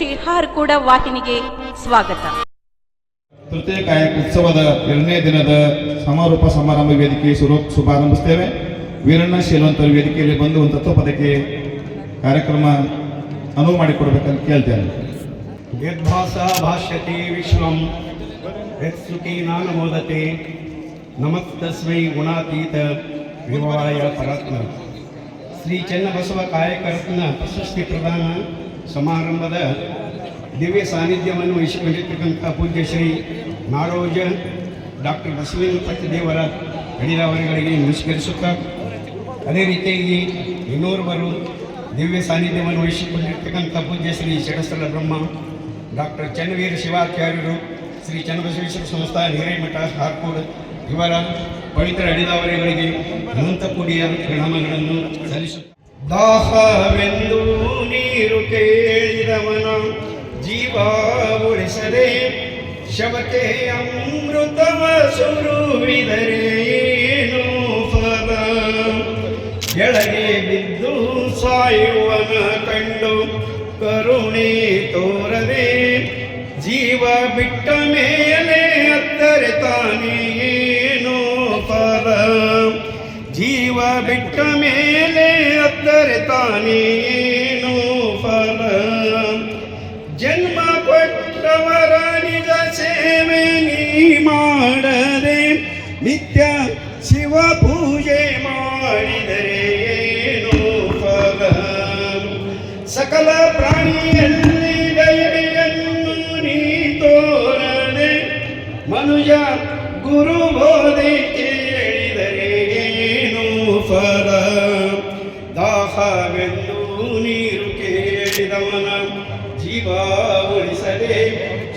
ಶ್ರೀ ಕೂಡ ವಾಹಿನಿಗೆ ಸ್ವಾಗತ. ತೃತೀಯ ಕಾಯಕ ಉತ್ಸವದ ಎರಡನೇ ದಿನದ ಸಮಾರೋಪ ಸಮಾರಂಭ ವೇದಿಕೆ ಶುರು ಶುಭಾರಂಭಿಸ್ತೇವೆ ವೀರಣ್ಣ ಶೀಲವಂತರ ವೇದಿಕೆಯಲ್ಲಿ ಬಂದು ಒಂದು ತತ್ವಪದಕ್ಕೆ ಕಾರ್ಯಕ್ರಮ ಅನುವು ಮಾಡಿಕೊಡ್ಬೇಕಂತ ಕೇಳ್ತೇನೆ. ಯದ್ಭಾಸ ಭಾಷ್ಯತೆ ವಿಶ್ವಂ ಯತ್ಸುಖಿ ನಾನು ಮೋದತೆ ನಮಸ್ತಸ್ಮೈ ಗುಣಾತೀತ ವಿವಾಯ ಪರತ್ನ. ಶ್ರೀ ಚನ್ನಬಸವ ಕಾರ್ಯಕರ್ತನ ಪ್ರಶಸ್ತಿ ಪ್ರದಾನ ಸಮಾರಂಭದ ದಿವ್ಯ ಸಾನ್ನಿಧ್ಯವನ್ನು ವಹಿಸಿಕೊಂಡಿರ್ತಕ್ಕಂಥ ಪೂಜ್ಯ ಶ್ರೀ ನಾಡೋಜ ಡಾಕ್ಟರ್ ಬಸವೇಂದ್ರ ಪಟ್ಟದೇವರ ಅಡಿರಾವರಿಗಳಿಗೆ ನಮಸ್ಕರಿಸುತ್ತಾ, ಅದೇ ರೀತಿಯಾಗಿ ಇನ್ನೋರ್ವರು ದಿವ್ಯ ಸಾನ್ನಿಧ್ಯವನ್ನು ವಹಿಸಿಕೊಂಡಿರ್ತಕ್ಕಂಥ ಪೂಜ್ಯ ಶ್ರೀ ಷಡಸ್ಥಲ ಬ್ರಹ್ಮ ಡಾಕ್ಟರ್ ಚನ್ನವೀರ ಶಿವಾಚಾರ್ಯರು ಶ್ರೀ ಚನ್ನಬಸವೇಶ್ವರ ಸಂಸ್ಥಾನ ಹಿರೇಮಠ, ಹಾರ್ಕೋಡ್ ಇವರ ಪವಿತ್ರ ಅಡಿದಾವರಿಗಳಿಗೆ ಅನಂತ ಕೋಟಿಯ ಪ್ರಣಾಮಗಳನ್ನು ಸಲ್ಲಿಸು ದಾಹವೆಂದು ನೀರು ಕೇಳಿದವನ ಜೀವ ಉಳಿಸದೆ ಶವಕ್ಕೆ ಅಮೃತವ ಸುರುವಿದರೆ ಏನು ಫಲ. ಕೆಳಗೆ ಬಿದ್ದು ಸಾಯುವನ ಕಂಡು ಕರುಣೆ ತೋರದೆ ಜೀವ ಬಿಟ್ಟ ಮೇಲೆ ಅತ್ತರೆ ತಾನೇ. ಜೀವ ಬಿಟ್ಟ ಮೇಲೆ ಅತ್ತರೆ ತಾನೇನು ಫಲ. ಜನ್ಮ ಕೊಟ್ಟವರ ನಿಜ ಸೇವೆ ನೀ ಮಾಡದೆ ನಿತ್ಯ ಶಿವ ಪೂಜೆ ಮಾಡಿದರೆ ಏನು ಫಲ. ಸಕಲ ಪ್ರಾಣಿಯಲ್ಲಿ ದಯೆಯನ್ನು ನೀ ತೋರದೆ ಮನುಜ ಗುರು ಬೋಧೆ ಕೇಳಿದರೆ ಫಲ ದಾಹವೆಂದು ನೀರು ಕೇಳಿದವನ ಜೀವ ಉಳಿಸದೆ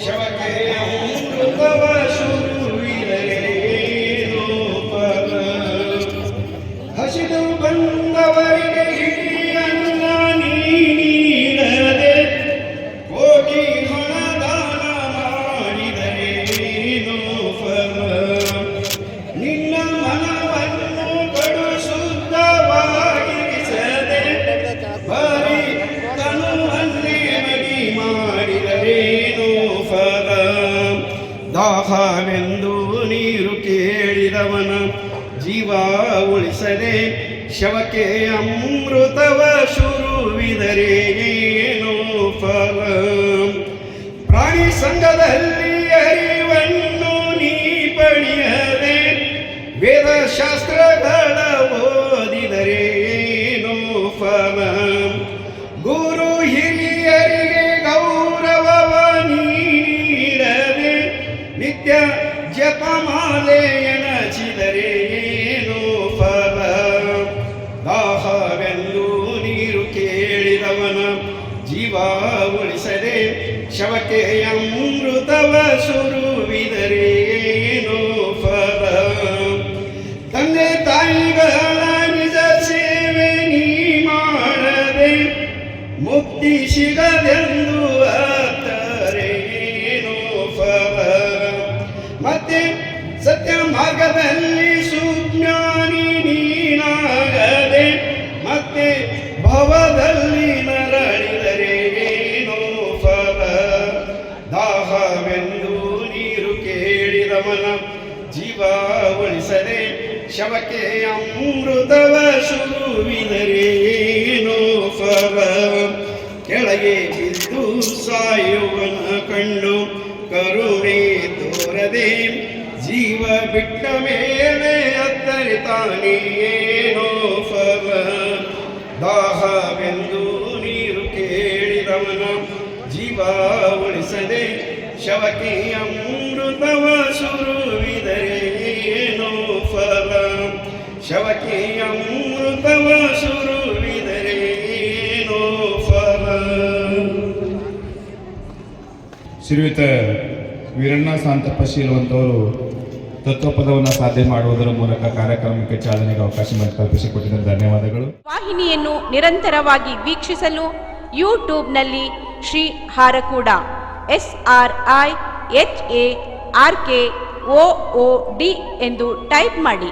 ಶವಕ್ಕೆ ಅಮೃತವ ಶುರುವಿದರೆ ಏನು ಫಲ ಹಸಿದು ಬಂದವರಿಗೆ ಜೀವ ಉಳಿಸದೆ ಶವಕ್ಕೆ ಅಮೃತವ ಶುರುವಿದರೆ ಏನು ಫಲ. ಪ್ರಾಣಿ ಸಂಘದಲ್ಲಿ ಅರಿವನ್ನು ನೀ ಪಡೆಯದೆ ವೇದಶಾಸ್ತ್ರಗಳ ಓದಿದರೆ ಏನು ಫಲ. ಗುರು ಹಿರಿಯರಿಗೆ ಗೌರವವ ನೀಡದೆ ನಿತ್ಯ ಜಪಮಾಲೆ ಉಳಿಸದೆ ಶವಕ್ಕೆ ಅಮೃತವ ಸುರುವಿದರೆ ಏನೋ ಫಲ. ತಂದೆ ತಾಯಿಗಳ ನಿಜ ಸೇವೆ ನೀ ಮಾಡದೆ ಮುಕ್ತಿ ಸಿಗದೆಂದು ಅತ್ತರೇನು ಫಲ. ಮತ್ತೆ ಸತ್ಯ ಮಾರ್ಗದಲ್ಲಿ ಶವಕ್ಕೆ ಅಮೃತವ ಶುರುವಿದರೆ ಏನು ಫಲ ಕೆಳಗೆ ಬಿದ್ದು ಸಾಯುವನ ಕಂಡು ಕರುಣೆ ತೋರದೆ ಜೀವ ಬಿಟ್ಟ ಮೇಲೆ ಅತ್ತರೆ ತಾನೇ ಏನೋ ಫಲ ದಾಹವೆಂದು ನೀರು ಕೇಳಿದವನ ಜೀವ ಉಳಿಸದೆ ಶವಕ್ಕೆ ಅಮೃತವ ಶವಕ್ಕೆ ಅಮೃತವ ಫಲ. ಶ್ರೀಯುತ ವೀರಣ್ಣ ಸಾಂತಪ್ಪ ಶೀಲವಂತವರು ತತ್ವಪದವನ್ನು ಸಾಧ್ಯ ಮಾಡುವುದರ ಮೂಲಕ ಕಾರ್ಯಕ್ರಮಕ್ಕೆ ಚಾಲನೆಗೆ ಅವಕಾಶ ಮಾಡಿ ಕಲ್ಪಿಸಿಕೊಟ್ಟಿದ್ದಾರೆ ಧನ್ಯವಾದಗಳು. ವಾಹಿನಿಯನ್ನು ನಿರಂತರವಾಗಿ ವೀಕ್ಷಿಸಲು ಯೂಟ್ಯೂಬ್ನಲ್ಲಿ Shri Harakuda S R I H A R K O O D ಎಂದು ಟೈಪ್ ಮಾಡಿ.